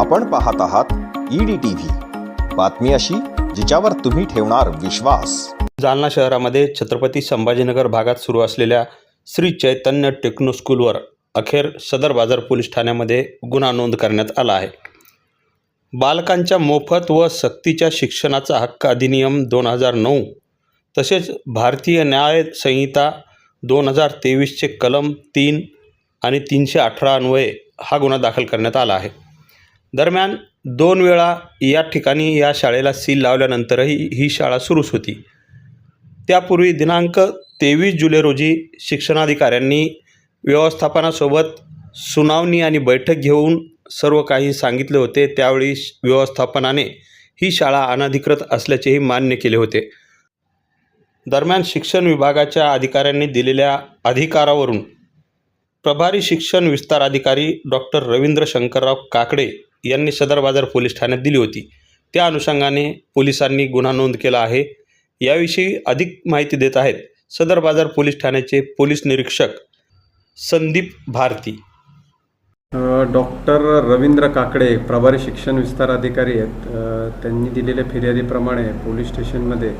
आपण पाहत आहात ईडी टीव्ही बातमी अशी जिच्यावर तुम्ही ठेवणार विश्वास. जालना शहरामध्ये छत्रपती संभाजीनगर भागात सुरू असलेल्या श्री चैतन्य टेक्नो स्कूलवर अखेर सदर बाजार पोलीस ठाण्यामध्ये गुन्हा नोंद करण्यात आला आहे. बालकांच्या मोफत व सक्तीच्या शिक्षणाचा हक्क अधिनियम दोन हजार नऊ तसेच भारतीय न्याय संहिता दोन हजार तेवीसचे कलम तीन आणि तीनशे अठरा अन्वये हा गुन्हा दाखल करण्यात आला आहे. दरम्यान दोन वेळा या ठिकाणी या शाळेला सील लावल्यानंतरही ही शाळा सुरूच होती. त्यापूर्वी दिनांक तेवीस जुलै रोजी शिक्षणाधिकाऱ्यांनी व्यवस्थापनासोबत सुनावणी आणि बैठक घेऊन सर्व काही सांगितले होते. त्यावेळी व्यवस्थापनाने ही शाळा अनधिकृत असल्याचेही मान्य केले होते. दरम्यान शिक्षण विभागाच्या अधिकाऱ्यांनी दिलेल्या अधिकारावरून प्रभारी शिक्षण विस्तार अधिकारी डॉक्टर रवींद्र शंकरराव काकडे यांनी सदर बाजार पोलीस ठाण्यात दिली होती. त्या अनुषंगाने पोलिसांनी गुन्हा नोंद केला आहे. याविषयी अधिक माहिती देत आहेत सदर बाजार पोलीस ठाण्याचे पोलीस निरीक्षक संदीप भारती. डॉक्टर रवींद्र काकडे प्रभारी शिक्षण विस्तार अधिकारी आहेत. त्यांनी दिलेल्या फिर्यादीप्रमाणे पोलीस स्टेशनमध्ये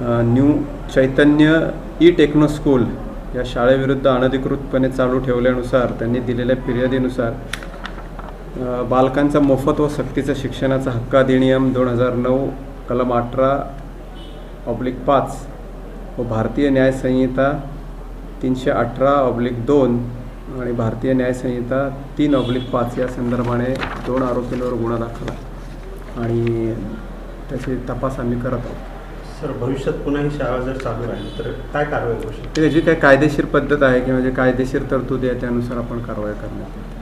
new Chaitanya E techno school या शाळेविरुद्ध अनधिकृतपणे चालू ठेवल्यानुसार त्यांनी दिलेल्या फिर्यादीनुसार बालकांचा मोफत व सक्तीचा शिक्षणाचा हक्क अधिनियम दोन हजार नऊ कलम अठरा ऑब्लिक पाच व भारतीय न्याय संहिता तीनशे अठरा ऑब्लिक दोन आणि भारतीय न्याय संहिता तीन ऑब्लिक पाच या संदर्भाने दोन आरोपींवर गुन्हा दाखल आहे. आणि त्याची तपास आम्ही करत आहोत. सर भविष्यात पुन्हा ही शाळा जर चालू राहील तर काय कारवाई होऊ शकते? ते जी काही कायदेशीर पद्धत आहे किंवा जे कायदेशीर तरतुदी आहे त्यानुसार आपण कारवाई करण्यात येते